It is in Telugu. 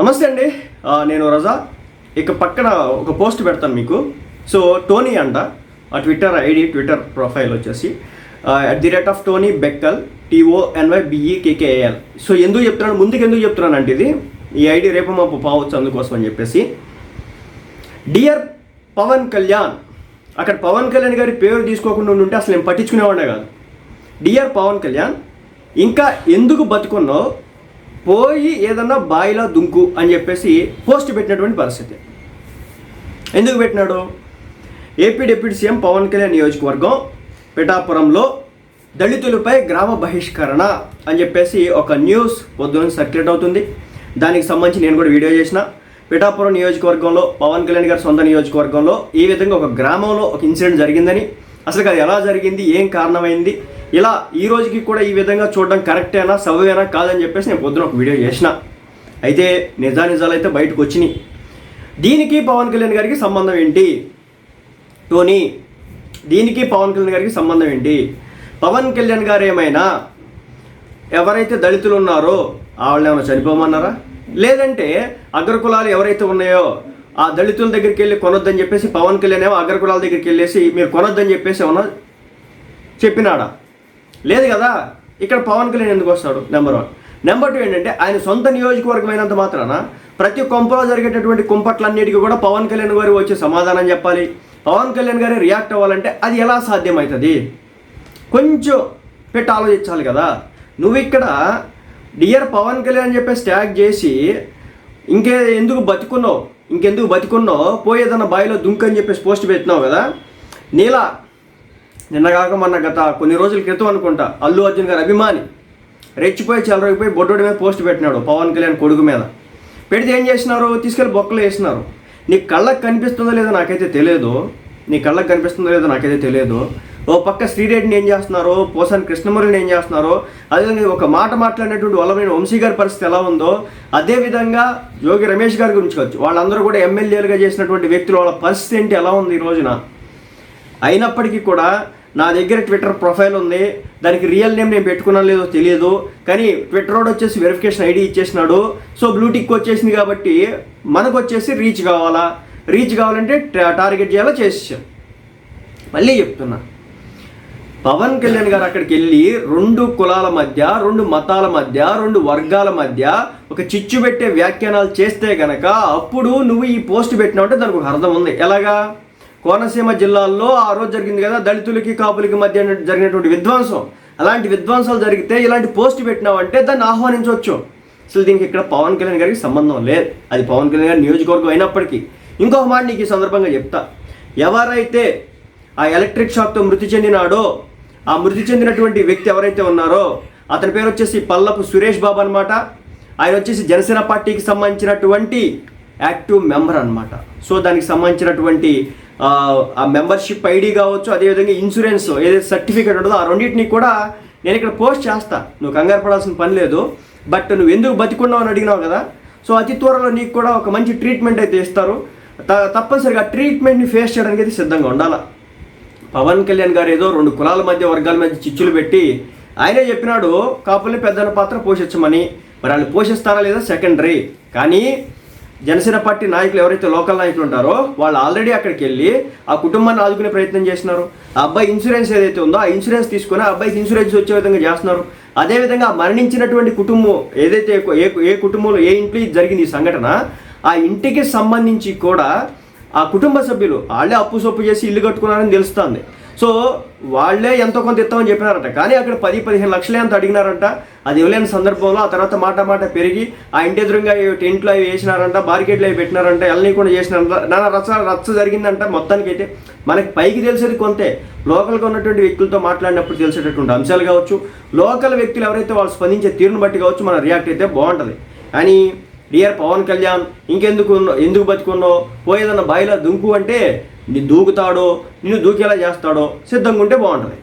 నమస్తే అండి. నేను రజా. ఇక పక్కన ఒక పోస్ట్ పెడతాను మీకు. సో టోనీ అంట. ఆ ట్విట్టర్ ఐడి ట్విట్టర్ ప్రొఫైల్ వచ్చేసి at the rate of Tony Bekkal T O N Y B E K K A L so ఎందుకు చెప్తున్నాను? ముందుకు ఎందుకు చెప్తున్నాను అంటే ఇది ఈ ఐడి రేపు మాపు పావచ్చు అందుకోసం అని చెప్పేసి. డియర్ పవన్ కళ్యాణ్ అక్కడ పవన్ కళ్యాణ్ గారి పేరు తీసుకోకుండా ఉంటే అసలు నేను పట్టించుకునేవాడే కాదు. డియర్ పవన్ కళ్యాణ్ ఇంకా ఎందుకు బతుకున్నావు? పోయి ఏదన్నా బాయిలో దుంకు అని చెప్పేసి పోస్ట్ పెట్టినటువంటి పరిస్థితి. ఎందుకు పెట్టినాడు? AP deputy CM Pawan Kalyan నియోజకవర్గం పిఠాపురంలో దళితులపై గ్రామ బహిష్కరణ అని చెప్పేసి ఒక న్యూస్ పొద్దున సర్క్యులేట్ అవుతుంది. దానికి సంబంధించి నేను కూడా వీడియో చేసిన. పిఠాపురం నియోజకవర్గంలో పవన్ కళ్యాణ్ గారి సొంత నియోజకవర్గంలో ఈ విధంగా ఒక గ్రామంలో ఒక ఇన్సిడెంట్ జరిగిందని. అసలు అది ఎలా జరిగింది? ఏం కారణమైంది? ఇలా ఈ రోజుకి కూడా ఈ విధంగా చూడడం కరెక్టేనా సవ్యమేనా కాదని చెప్పేసి నేను పొద్దున ఒక వీడియో చేసిన. అయితే నిజానిజాలు అయితే బయటకు వచ్చినాయి. దీనికి పవన్ కళ్యాణ్ గారికి సంబంధం ఏంటి? టోనీ దీనికి పవన్ కళ్యాణ్ గారికి సంబంధం ఏంటి? పవన్ కళ్యాణ్ గారు ఏమైనా ఎవరైతే దళితులు ఉన్నారో వాళ్ళని ఏమైనా చనిపోమన్నారా? లేదంటే అగ్రకులాలు ఎవరైతే ఉన్నాయో ఆ దళితుల దగ్గరికి వెళ్ళి కొనొద్దని చెప్పేసి పవన్ కళ్యాణ్ ఏమో అగ్రకులాల దగ్గరికి వెళ్ళేసి మీరు కొనొద్దని చెప్పేసి ఏమన్నా చెప్పినాడా? లేదు కదా? ఇక్కడ పవన్ కళ్యాణ్ ఎందుకు వస్తాడు? నెంబర్ వన్ నెంబర్ టూ ఏంటంటే ఆయన సొంత నియోజకవర్గమైనంత మాత్రాన ప్రతి కొంపలో జరిగేటటువంటి కుంపట్లన్నిటికీ కూడా పవన్ కళ్యాణ్ గారు వచ్చే సమాధానం చెప్పాలి. పవన్ కళ్యాణ్ గారు రియాక్ట్ అవ్వాలంటే అది ఎలా సాధ్యమవుతుంది కొంచెం పెట్టి ఆలోచించాలి కదా. నువ్వు ఇక్కడ డియర్ పవన్ కళ్యాణ్ అని చెప్పేసి ట్యాగ్ చేసి ఇంకే ఎందుకు బతుకున్నావు? ఇంకెందుకు బతుకున్నావు? పోయేదన్న బాయిలో దుంకని చెప్పేసి పోస్ట్ పెట్టినావు కదా. నీలా నిన్న కాక మొన్న గత కొన్ని రోజుల క్రితం అనుకుంటా అల్లు అర్జున్ గారి అభిమాని. రెచ్చిపోయి చెలరగిపోయి బొడ్డోడి మీద పోస్ట్ పెట్టినాడు పవన్ కళ్యాణ్ కొడుకు మీద. పెడితే ఏం చేసినారు? తీసుకెళ్ళి బొక్కలు వేసినారు. నీ కళ్ళకు కనిపిస్తుందో లేదో నాకైతే తెలియదు. నీ కళ్ళకు కనిపిస్తుందో లేదో నాకైతే తెలియదు. ఓ పక్క శ్రీరెడ్డిని ఏం చేస్తున్నారో? పోసాని కృష్ణమురళిని ఏం చేస్తున్నారో? అదేవిధంగా ఒక మాట మాట్లాడినటువంటి వల్లమైన వంశీ గారి పరిస్థితి ఎలా ఉందో అదేవిధంగా యోగి రమేష్ గారి గురించి కావచ్చు. వాళ్ళందరూ కూడా ఎమ్మెల్యేలుగా చేసినటువంటి వ్యక్తులు వాళ్ళ పరిస్థితి ఏంటి? ఎలా ఉంది ఈ రోజున? అయినప్పటికీ కూడా నా దగ్గర ట్విట్టర్ ప్రొఫైల్ ఉంది. దానికి రియల్ నేమ్ నేను పెట్టుకున్నా లేదో తెలియదు. కానీ ట్విట్టర్ రోడ్ వచ్చేసి వెరిఫికేషన్ ఐడి ఇచ్చేసినాడు. సో బ్లూటిక్ వచ్చేసింది కాబట్టి మనకు వచ్చేసి రీచ్ కావాలా? రీచ్ కావాలంటే టా- టార్గెట్ చేయాలా? చేసేసాం మళ్ళీ చెప్తున్నా. పవన్ కళ్యాణ్ గారు అక్కడికి వెళ్ళి రెండు కులాల మధ్య రెండు మతాల మధ్య రెండు వర్గాల మధ్య ఒక చిచ్చు పెట్టే వ్యాఖ్యానాలు చేస్తే గనక అప్పుడు నువ్వు ఈ పోస్ట్ పెట్టినావంటే దానికి ఒక అర్థం ఉంది. ఎలాగా? కోనసీమ జిల్లాల్లో ఆ రోజు జరిగింది కదా దళితులకి కాపులకి మధ్య జరిగినటువంటి విధ్వంసం. అలాంటి విధ్వంసాలు జరిగితే ఇలాంటి పోస్ట్ పెట్టినావంటే దాన్ని ఆహ్వానించవచ్చు. అసలు దీనికి ఇక్కడ పవన్ కళ్యాణ్ గారికి సంబంధం లేదు. అది పవన్ కళ్యాణ్ గారి నియోజకవర్గం అయినప్పటికీ. ఇంకొక మాట నీకు ఈ సందర్భంగా చెప్తా. ఎవరైతే ఆ ఎలక్ట్రిక్ షాక్తో మృతి చెందినాడో ఆ మృతి చెందినటువంటి వ్యక్తి ఎవరైతే ఉన్నారో అతని పేరు వచ్చేసి పల్లపు సురేష్ బాబు అనమాట ఆయన వచ్చేసి జనసేన పార్టీకి సంబంధించినటువంటి యాక్టివ్ మెంబర్ అన్నమాట. సో దానికి సంబంధించినటువంటి ఆ, మెంబర్షిప్ ఐడి కావచ్చు అదేవిధంగా ఇన్సూరెన్స్ ఏదైతే సర్టిఫికేట్ ఉంటుందో ఆ రెండింటిని కూడా నేను ఇక్కడ పోస్ట్ చేస్తా. నువ్వు కంగారు పడాల్సిన పని లేదు. బట్ నువ్వు ఎందుకు బతికున్నావు అని అడిగినావు కదా? సో అతి త్వరలో నీకు కూడా ఒక మంచి ట్రీట్మెంట్ అయితే ఇస్తారు. త- తప్పనిసరిగా ట్రీట్మెంట్ని ఫేస్ చేయడానికి అయితే సిద్ధంగా ఉండాలా. పవన్ కళ్యాణ్ గారు ఏదో రెండు కులాల మధ్య వర్గాల మధ్య చిచ్చులు పెట్టి ఆయనే చెప్పినాడు కాపుల్ని పెద్దల పాత్ర పోషించమని. మరి వాళ్ళు పోషిస్తారా లేదా సెకండరీ కానీ జనసేన పార్టీ నాయకులు ఎవరైతే లోకల్ నాయకులు ఉంటారో వాళ్ళు ఆల్రెడీ అక్కడికి వెళ్ళి ఆ కుటుంబాన్ని ఆదుకునే ప్రయత్నం చేస్తున్నారు. ఆ అబ్బాయి ఇన్సూరెన్స్ ఏదైతే ఉందో ఆ ఇన్సూరెన్స్ తీసుకొని ఆ అబ్బాయికి ఇన్సూరెన్స్ వచ్చే విధంగా చేస్తున్నారు. అదేవిధంగా మరణించినటువంటి కుటుంబం ఏదైతే ఏ ఏ కుటుంబంలో ఏ ఇంట్లో జరిగింది ఈ సంఘటన ఆ ఇంటికి సంబంధించి కూడా ఆ కుటుంబ సభ్యులు వాళ్ళే అప్పు సొప్పు చేసి ఇల్లు కట్టుకున్నారని తెలుస్తుంది. సో వాళ్ళే ఎంతో కొంత ఇస్తామని చెప్పినారట. కానీ అక్కడ పది పదిహేను లక్షలే అంత అడిగినారంట. అది ఇవ్వలేని సందర్భంలో ఆ తర్వాత మాట మాట పెరిగి ఆ ఇంటి ఎదురుగా టెంట్లు అవి వేసినారంట బార్కెట్లు అవి పెట్టినారంట ఎల్ని కూడా చేసినారంట. నానా రచ్చ రచ్చ జరిగిందంట మొత్తానికి అయితే. మనకి పైకి తెలిసేది కొంతే. లోకల్గా ఉన్నటువంటి వ్యక్తులతో మాట్లాడినప్పుడు తెలిసేటటువంటి అంశాలు కావచ్చు. లోకల్ వ్యక్తులు ఎవరైతే వాళ్ళు స్పందించే తీరును బట్టి కావచ్చు మన రియాక్ట్ అయితే బాగుంటుంది. కానీ డియర్ పవన్ కళ్యాణ్ ఇంకెందుకు ఎందుకు బతుకున్నావు? పోయేదన్న బాయిలో దుంకు అంటే నీ దూకుతాడో నిన్ను దూకేలా చేస్తాడో సిద్ధంగా ఉంటే బాగుంటుంది.